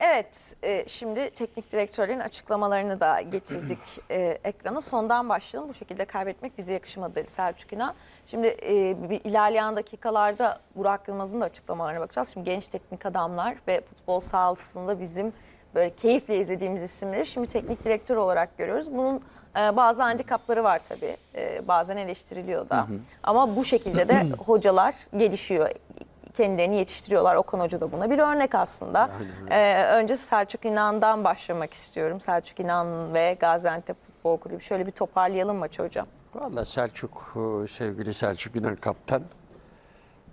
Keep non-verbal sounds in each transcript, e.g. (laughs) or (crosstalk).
Evet, e, şimdi teknik direktörlerin açıklamalarını da getirdik (clears throat) e, ekrana. Sondan başlayalım. Bu şekilde kaybetmek bize yakışmadı dedi Selçuk İnan. Şimdi e, bir ilerleyen dakikalarda Burak Yılmaz'ın da açıklamalarına bakacağız. Şimdi genç teknik adamlar ve futbol sahasında bizim böyle keyifle izlediğimiz isimleri şimdi teknik direktör olarak görüyoruz. Bunun e, bazı handikapları var tabii. E, bazen eleştiriliyor da. Ama bu şekilde de (clears throat) hocalar gelişiyor kendilerini yetiştiriyorlar. Okan Hoca da buna bir örnek aslında. Ee, önce Selçuk İnan'dan başlamak istiyorum. Selçuk İnan ve Gaziantep Futbol Kulübü. Şöyle bir toparlayalım maçı hocam. Valla Selçuk, e, sevgili Selçuk İnan kaptan.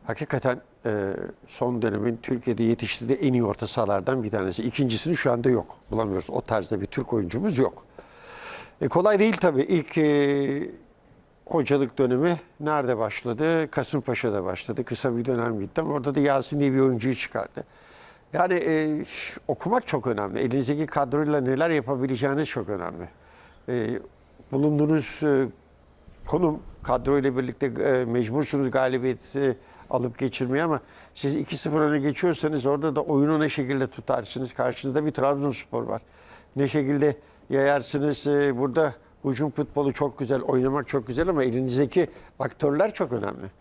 Hakikaten e, son dönemin Türkiye'de yetiştirdiği en iyi orta sahalardan bir tanesi. İkincisini şu anda yok. Bulamıyoruz. O tarzda bir Türk oyuncumuz yok. E, kolay değil tabii. İlk e, hocalık dönemi nerede başladı? Kasımpaşa'da başladı. Kısa bir dönem gitti ama orada da Yasin diye bir oyuncuyu çıkardı. Yani e, okumak çok önemli. Elinizdeki kadroyla neler yapabileceğiniz çok önemli. E, bulunduğunuz e, konum kadroyla birlikte e, mecbursunuz galibiyeti alıp geçirmeye ama siz 2-0 öne geçiyorsanız orada da oyunu ne şekilde tutarsınız? Karşınızda bir Trabzonspor var. Ne şekilde yayarsınız? E, burada hücum futbolu çok güzel, oynamak çok güzel ama elinizdeki aktörler çok önemli.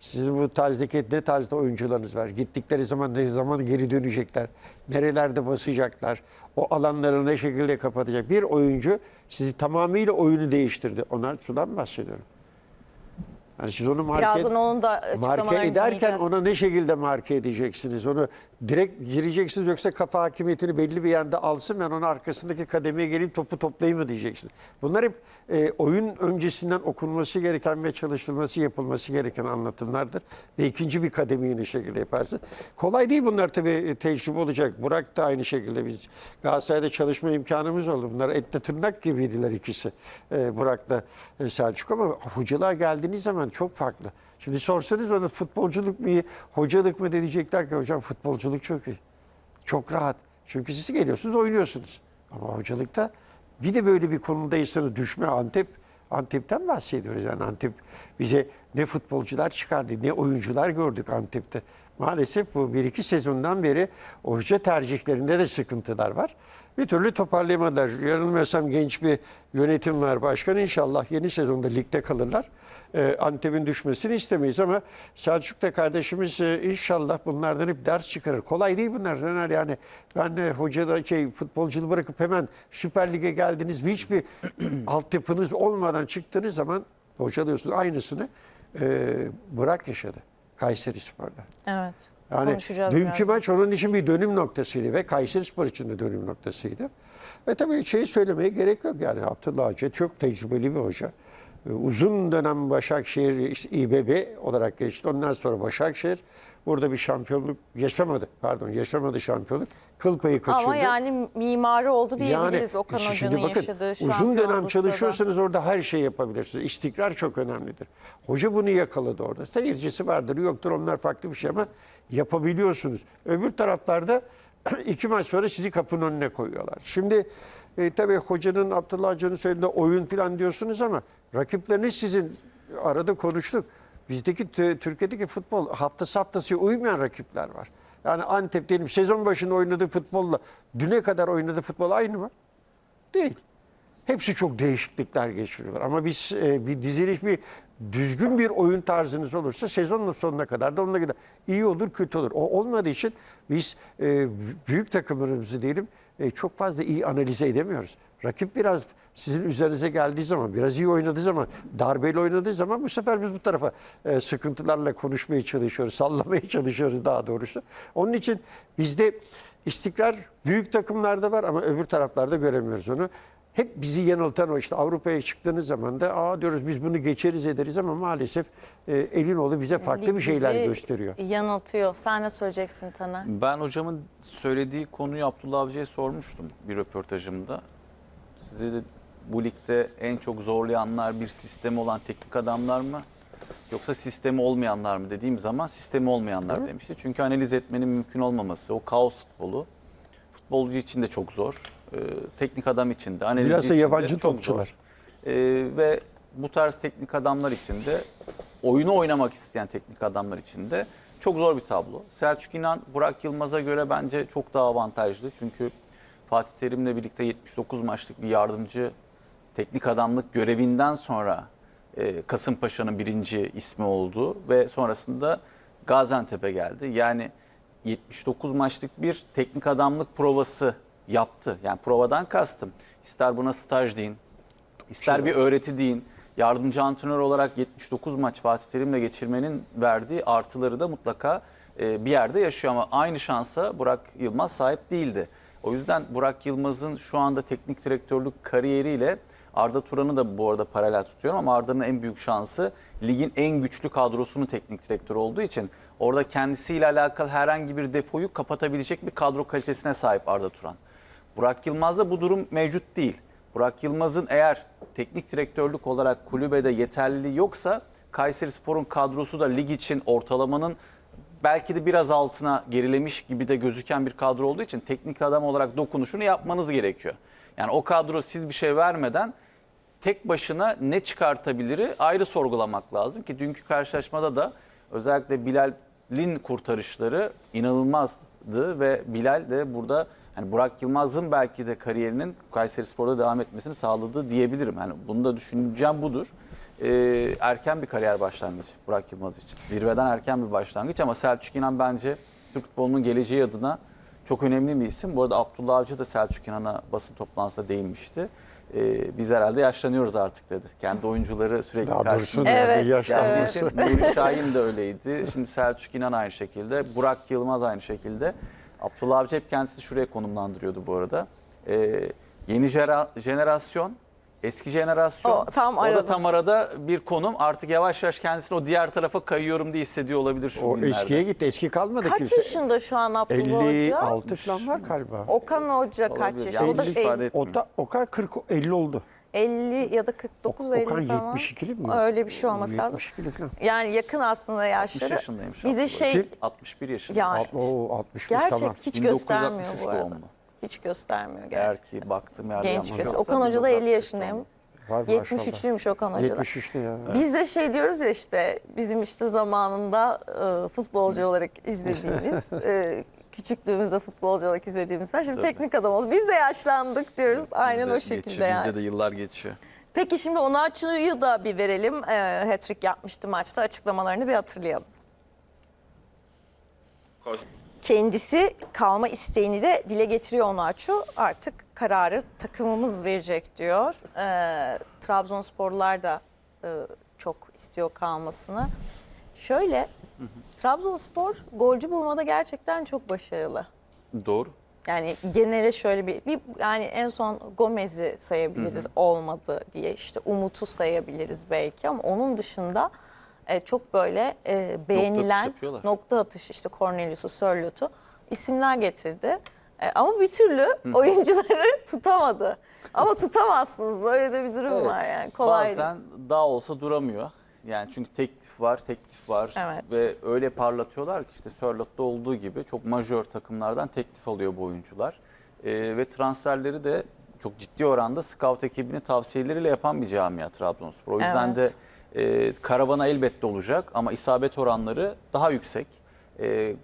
Sizin bu tarzdaki ne tarzda oyuncularınız var? Gittikleri zaman ne zaman geri dönecekler? Nerelerde basacaklar? O alanları ne şekilde kapatacak? Bir oyuncu sizi tamamıyla oyunu değiştirdi. Onlar sudan bahsediyorum. Yani siz onu marke, Birazdan onun da açıklamalarını marke ederken ona ne şekilde marke edeceksiniz? Onu direkt gireceksiniz yoksa kafa hakimiyetini belli bir yerde alsın ben onun arkasındaki kademeye geleyim topu toplayayım mı diyeceksiniz. Bunlar hep e, oyun öncesinden okunması gereken ve çalışılması yapılması gereken anlatımlardır. Ve ikinci bir kademeyi ne şekilde yaparsın. Kolay değil bunlar tabii e, tecrübe olacak. Burak da aynı şekilde biz Galatasaray'da çalışma imkanımız oldu. Bunlar etle tırnak gibiydiler ikisi. E, Burak'la e, Selçuk ama hocalığa geldiğiniz zaman çok farklı. Şimdi sorsanız ona futbolculuk mu iyi, hocalık mı diyecekler ki hocam futbolculuk çok iyi. Çok rahat. Çünkü siz geliyorsunuz oynuyorsunuz. Ama hocalıkta bir de böyle bir konumdaysanız düşme Antep, Antep'ten bahsediyoruz. Yani Antep bize ne futbolcular çıkardı ne oyuncular gördük Antep'te. Maalesef bu bir iki sezondan beri hoca tercihlerinde de sıkıntılar var. Bir türlü toparlayamadılar. Yanılmıyorsam genç bir yönetim var başkan. İnşallah yeni sezonda ligde kalırlar. Ee, Antep'in düşmesini istemeyiz ama Selçuk da kardeşimiz e, inşallah bunlardan hep ders çıkarır. Kolay değil bunlar Zener yani. Ben de hocada şey futbolculuğu bırakıp hemen Süper Lig'e geldiniz hiçbir (clears throat) altyapınız olmadan çıktığınız zaman hocalıyorsunuz aynısını e, Burak yaşadı Kayseri Spor'da. Evet. Yani dünkü birazdan. maç onun için bir dönüm noktasıydı ve Kayseri Spor için de dönüm noktasıydı. Ve tabii şeyi söylemeye gerek yok yani Abdullah Hoca çok tecrübeli bir hoca. Ee, Uzun dönem Başakşehir işte İBB olarak geçti. Ondan sonra Başakşehir burada bir şampiyonluk yaşamadı. Pardon yaşamadı şampiyonluk. Kıl payı kaçırdı. Ama yani mimarı oldu diyebiliriz Okan şimdi Hoca'nın yaşadığı Uzun dönem da. çalışıyorsanız orada her şeyi yapabilirsiniz. İstikrar çok önemlidir. Hoca bunu yakaladı orada. Seyircisi vardır yoktur onlar farklı bir şey ama yapabiliyorsunuz. Öbür taraflarda (clears throat) iki maç sonra sizi kapının önüne koyuyorlar. Şimdi e, tabii hocanın Abdullah Hoca'nın söylediğinde oyun falan diyorsunuz ama rakipleriniz sizin arada konuştuk. Bizdeki Türkiye'deki futbol haftası haftası uymayan rakipler var. Yani Antep diyelim sezon başında oynadığı futbolla düne kadar oynadığı futbol aynı mı? Değil. Hepsi çok değişiklikler geçiriyorlar. Ama biz e, bir diziliş, bir düzgün bir oyun tarzınız olursa sezonun sonuna kadar da onunla kadar iyi olur, kötü olur. O olmadığı için biz e, büyük takımlarımızı diyelim e, çok fazla iyi analize edemiyoruz. Rakip biraz sizin üzerinize geldiği zaman, biraz iyi oynadığı zaman, darbeyle oynadığı zaman bu sefer biz bu tarafa e, sıkıntılarla konuşmaya çalışıyoruz, sallamaya (laughs) çalışıyoruz daha doğrusu. Onun için bizde istikrar büyük takımlarda var ama öbür taraflarda göremiyoruz onu. Hep bizi yanıltan o işte Avrupa'ya çıktığınız zaman da aa diyoruz biz bunu geçeriz ederiz ama maalesef e, Elinoğlu bize farklı Lig bir şeyler bizi gösteriyor. Yanıltıyor. Sen ne söyleyeceksin Taner? Ben hocamın söylediği konuyu Abdullah Avcı'ya sormuştum bir röportajımda. Size de bu ligde en çok zorlayanlar bir sistemi olan teknik adamlar mı? Yoksa sistemi olmayanlar mı dediğim zaman sistemi olmayanlar demişti. Çünkü analiz etmenin mümkün olmaması, o kaos futbolu futbolcu için de çok zor. Ee, teknik adam için de, Bilhassa için de yabancı çok topçular. zor. Ee, ve bu tarz teknik adamlar için de oyunu oynamak isteyen teknik adamlar için de çok zor bir tablo. Selçuk İnan Burak Yılmaz'a göre bence çok daha avantajlı. Çünkü Fatih Terim'le birlikte 79 maçlık bir yardımcı teknik adamlık görevinden sonra e, Kasımpaşa'nın birinci ismi oldu ve sonrasında Gaziantep'e geldi. Yani 79 maçlık bir teknik adamlık provası yaptı. Yani provadan kastım. İster buna staj deyin, ister bir öğreti deyin. Yardımcı antrenör olarak 79 maç Fatih Terim'le geçirmenin verdiği artıları da mutlaka e, bir yerde yaşıyor ama aynı şansa Burak Yılmaz sahip değildi. O yüzden Burak Yılmaz'ın şu anda teknik direktörlük kariyeriyle Arda Turan'ı da bu arada paralel tutuyorum ama Arda'nın en büyük şansı ligin en güçlü kadrosunun teknik direktörü olduğu için orada kendisiyle alakalı herhangi bir defoyu kapatabilecek bir kadro kalitesine sahip Arda Turan. Burak Yılmaz'da bu durum mevcut değil. Burak Yılmaz'ın eğer teknik direktörlük olarak kulübede yeterliliği yoksa Kayseri Spor'un kadrosu da lig için ortalamanın belki de biraz altına gerilemiş gibi de gözüken bir kadro olduğu için teknik adam olarak dokunuşunu yapmanız gerekiyor. Yani o kadro siz bir şey vermeden tek başına ne çıkartabiliri ayrı sorgulamak lazım ki dünkü karşılaşmada da özellikle Bilal'in kurtarışları inanılmazdı ve Bilal de burada hani Burak Yılmaz'ın belki de kariyerinin Kayseri Spor'da devam etmesini sağladı diyebilirim. Yani bunu da düşüneceğim budur. Ee, erken bir kariyer başlangıcı Burak Yılmaz için. Zirveden erken bir başlangıç ama Selçuk İnan bence Türk futbolunun geleceği adına çok önemli bir isim. Bu arada Abdullah Avcı da Selçuk İnan'a basın toplantısında değinmişti. Ee, biz herhalde yaşlanıyoruz artık dedi. Kendi oyuncuları sürekli Daha karşısında- dursun Evet, yani yaşlanması. Nuri Şahin de öyleydi. Şimdi Selçuk İnan aynı şekilde. Burak Yılmaz aynı şekilde. Abdullah Avcı hep kendisini şuraya konumlandırıyordu bu arada. Ee, yeni jera- jenerasyon, eski jenerasyon. O tam o da arada. tam arada bir konum. Artık yavaş yavaş kendisini o diğer tarafa kayıyorum diye hissediyor olabilir şu O günlerde. eskiye gitti. Eski kalmadı Kaç kimse. yaşında şu an Abdullah Hoca? 56 falan var galiba. Okan Hoca kaç Olabilir. yaşında? O da Yanlış ifade 50, etmeyeyim. O da Okan 40 50 oldu. 50 ya da 49 50 Okan falan. 72'li mi? Öyle bir şey olması lazım. 72'li falan. Yani yakın aslında 60 yaşları. yaşındaymış. Bize şey 61 yaşında. Ya, Alt- O 60 gerçek tamam. hiç göstermiyor 1963 bu arada. doğumlu. Hiç göstermiyor Eğer gerçekten. ki baktım yerde Genç yoksa Okan Hoca da 50 1963 yaşındayım. Var maşallah. 73'lüymüş Okan Hoca da. 73'te ya. Biz de şey diyoruz ya işte bizim işte zamanında e, futbolcu olarak izlediğimiz, e, (laughs) küçüklüğümüzde futbolcu olarak izlediğimiz var. Şimdi Tabii. teknik adam oldu. Biz de yaşlandık diyoruz. Aynen Bizde o şekilde geçiyor, yani. Bizde de yıllar geçiyor. Peki şimdi Onaçu'yu da bir verelim. E, Hat-trick yapmıştı maçta. Açıklamalarını bir hatırlayalım. Kendisi kalma isteğini de dile getiriyor Onaçu. Artık kararı takımımız verecek diyor. E, Trabzonsporlular da e, çok istiyor kalmasını. Şöyle, Trabzonspor golcü bulmada gerçekten çok başarılı. Doğru. Yani genele şöyle bir, bir yani en son Gomez'i sayabiliriz olmadı diye işte Umut'u sayabiliriz belki ama onun dışında e, çok böyle e, beğenilen nokta atışı işte Cornelius'u, Sörlot'u isimler getirdi. E, ama bir türlü oyuncuları (laughs) tutamadı. Ama tutamazsınız öyle de bir durum var yani kolay. Bazen daha olsa duramıyor. Yani çünkü teklif var, teklif var Evet. ve öyle parlatıyorlar ki işte Sörlot'ta olduğu gibi çok majör takımlardan teklif alıyor bu oyuncular. Ee, ve transferleri de çok ciddi oranda scout ekibinin tavsiyeleriyle yapan bir camia Trabzonspor. O yüzden Evet. de e, karavana elbette olacak ama isabet oranları daha yüksek. E,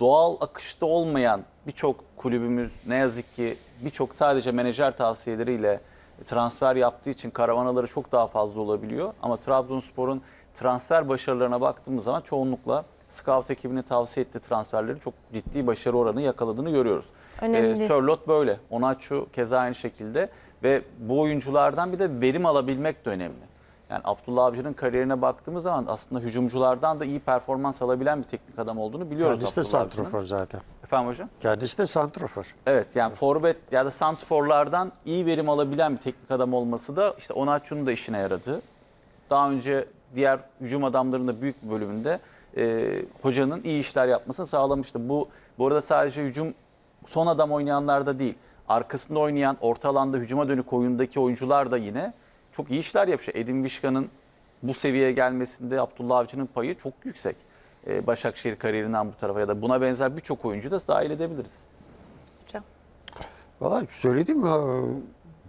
doğal akışta olmayan birçok kulübümüz ne yazık ki birçok sadece menajer tavsiyeleriyle transfer yaptığı için karavanaları çok daha fazla olabiliyor. Ama Trabzonspor'un transfer başarılarına baktığımız zaman çoğunlukla scout ekibinin tavsiye ettiği transferleri çok ciddi başarı oranı yakaladığını görüyoruz. Önemli. Ee, Sörlot böyle. Onaçu keza aynı şekilde ve bu oyunculardan bir de verim alabilmek de önemli. Yani Abdullah Avcı'nın kariyerine baktığımız zaman aslında hücumculardan da iyi performans alabilen bir teknik adam olduğunu biliyoruz Kendisi de Abdullah Avcı'nın. santrofor zaten. Efendim hocam? Kendisi de santrofor. Evet yani forvet ya da santrforlardan iyi verim alabilen bir teknik adam olması da işte Onaçu'nun da işine yaradı. Daha önce diğer hücum adamlarının da büyük bir bölümünde e, hocanın iyi işler yapmasını sağlamıştı. Bu bu arada sadece hücum son adam oynayanlarda değil. Arkasında oynayan orta alanda hücuma dönük oyundaki oyuncular da yine çok iyi işler yapmış. Edin Vişkan'ın bu seviyeye gelmesinde Abdullah Avcı'nın payı çok yüksek. E, Başakşehir kariyerinden bu tarafa ya da buna benzer birçok oyuncu da dahil edebiliriz. Hocam. Valla söyledim mi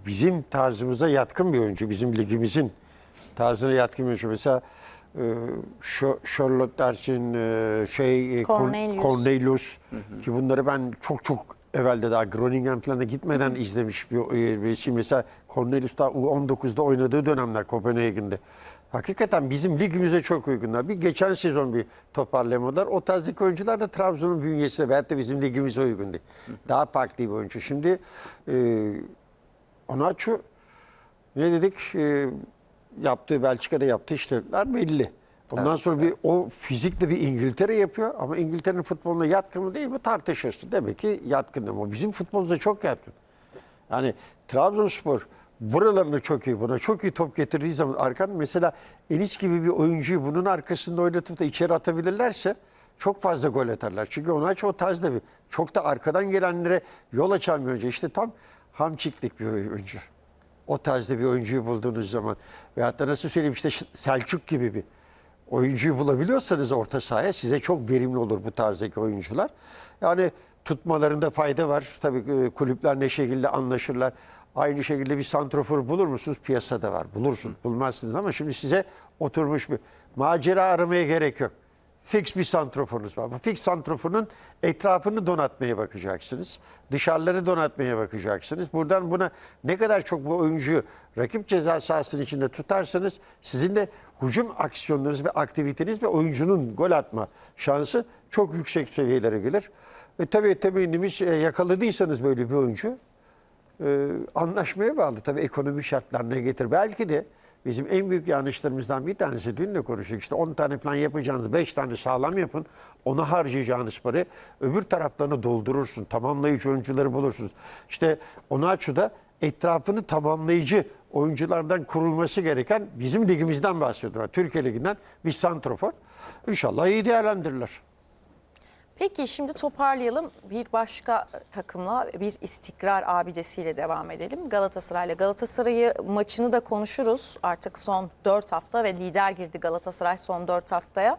bizim tarzımıza yatkın bir oyuncu. Bizim ligimizin tarzına yatkın bir oyuncu. Mesela Ş- Charlotte dersin, e, şey e, Corn- Cornelius. Cornelius ki bunları ben çok çok evvelde daha Groningen falan'a gitmeden izlemiş bir, e, bir isim. Mesela Cornelius daha U19'da oynadığı dönemler Kopenhagen'de. Hakikaten bizim ligimize çok uygunlar. Bir geçen sezon bir toparlamalar. O tarzdaki oyuncular da Trabzon'un bünyesine veyahut da bizim ligimize uygun değil. Daha farklı bir oyuncu. Şimdi e, Onaçu ne dedik? E, yaptığı Belçika'da yaptığı işlevler belli. Ondan sonra bir o fizikle bir İngiltere yapıyor ama İngiltere'nin futboluna yatkın mı değil mi tartışırsın. Demek ki yatkın ama bizim futbolumuza çok yatkın. Yani Trabzonspor buralarını çok iyi buna çok iyi top getirdiği zaman arkan mesela Enis gibi bir oyuncuyu bunun arkasında oynatıp da içeri atabilirlerse çok fazla gol atarlar. Çünkü Onaç o tarzda bir çok da arkadan gelenlere yol açan bir oyuncu. İşte tam hamçiklik bir oyuncu. O tarzda bir oyuncuyu bulduğunuz zaman veyahut da nasıl söyleyeyim işte Selçuk gibi bir oyuncuyu bulabiliyorsanız orta sahaya size çok verimli olur bu tarzdaki oyuncular. Yani tutmalarında fayda var. Tabii e, kulüpler ne şekilde anlaşırlar. Aynı şekilde bir santrofor bulur musunuz? Piyasada var. Bulursunuz. Bulmazsınız ama şimdi size oturmuş bir macera aramaya gerek yok. Fix bir santroforunuz var. Bu fix santroforun etrafını donatmaya bakacaksınız. Dışarıları donatmaya bakacaksınız. Buradan buna ne kadar çok bu oyuncuyu rakip ceza sahasının içinde tutarsanız sizin de hücum aksiyonlarınız ve aktiviteniz ve oyuncunun gol atma şansı çok yüksek seviyelere gelir. E, tabii temennimiz e, yakaladıysanız böyle bir oyuncu e, anlaşmaya bağlı. Tabii ekonomi şartlarına getir. Belki de bizim en büyük yanlışlarımızdan bir tanesi dün de konuştuk. İşte 10 tane falan yapacağınız 5 tane sağlam yapın. Ona harcayacağınız parayı öbür taraflarını doldurursun. Tamamlayıcı oyuncuları bulursunuz. İşte Onaçu'da etrafını tamamlayıcı oyunculardan kurulması gereken bizim ligimizden bahsediyorum. Türkiye Ligi'nden bir santrofor. İnşallah iyi değerlendirirler. Peki şimdi toparlayalım. Bir başka takımla bir istikrar abidesiyle devam edelim. Galatasaray'la. Galatasaray'ı maçını da konuşuruz. Artık son 4 hafta ve lider girdi Galatasaray son 4 haftaya.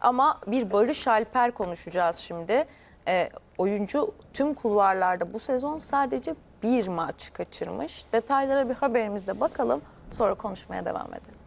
Ama bir Barış Alper konuşacağız şimdi. Ee, oyuncu tüm kulvarlarda bu sezon sadece bir maç kaçırmış. Detaylara bir haberimizde bakalım. Sonra konuşmaya devam edelim.